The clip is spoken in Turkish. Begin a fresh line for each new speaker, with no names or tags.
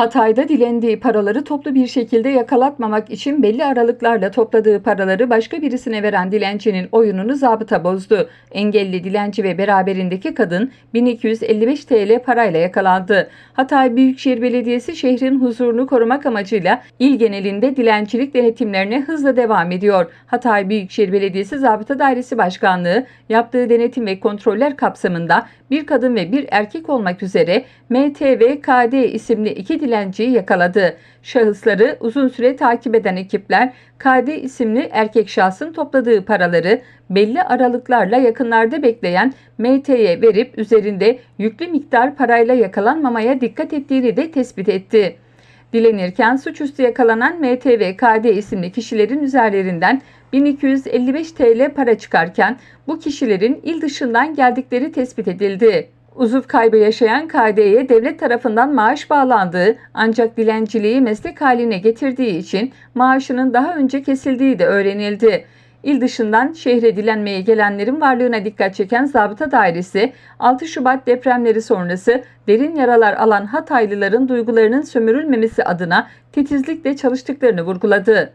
Hatay'da dilendiği paraları toplu bir şekilde yakalatmamak için belli aralıklarla topladığı paraları başka birisine veren dilencinin oyununu zabıta bozdu. Engelli dilenci ve beraberindeki kadın 1255 TL parayla yakalandı. Hatay Büyükşehir Belediyesi şehrin huzurunu korumak amacıyla il genelinde dilencilik denetimlerine hızla devam ediyor. Hatay Büyükşehir Belediyesi Zabıta Dairesi Başkanlığı yaptığı denetim ve kontroller kapsamında bir kadın ve bir erkek olmak üzere MTVKD isimli iki dilenciyi yakaladı. Şahısları uzun süre takip eden ekipler KD isimli erkek şahsın topladığı paraları belli aralıklarla yakınlarda bekleyen MT'ye verip üzerinde yüklü miktar parayla yakalanmamaya dikkat ettiğini de tespit etti. Dilenirken suçüstü yakalanan MTV KD isimli kişilerin üzerlerinden 1255 TL para çıkarken bu kişilerin il dışından geldikleri tespit edildi. Uzuv kaybı yaşayan KD'ye devlet tarafından maaş bağlandığı ancak dilenciliği meslek haline getirdiği için maaşının daha önce kesildiği de öğrenildi. İl dışından şehre dilenmeye gelenlerin varlığına dikkat çeken zabıta dairesi 6 Şubat depremleri sonrası derin yaralar alan Hataylıların duygularının sömürülmemesi adına titizlikle çalıştıklarını vurguladı.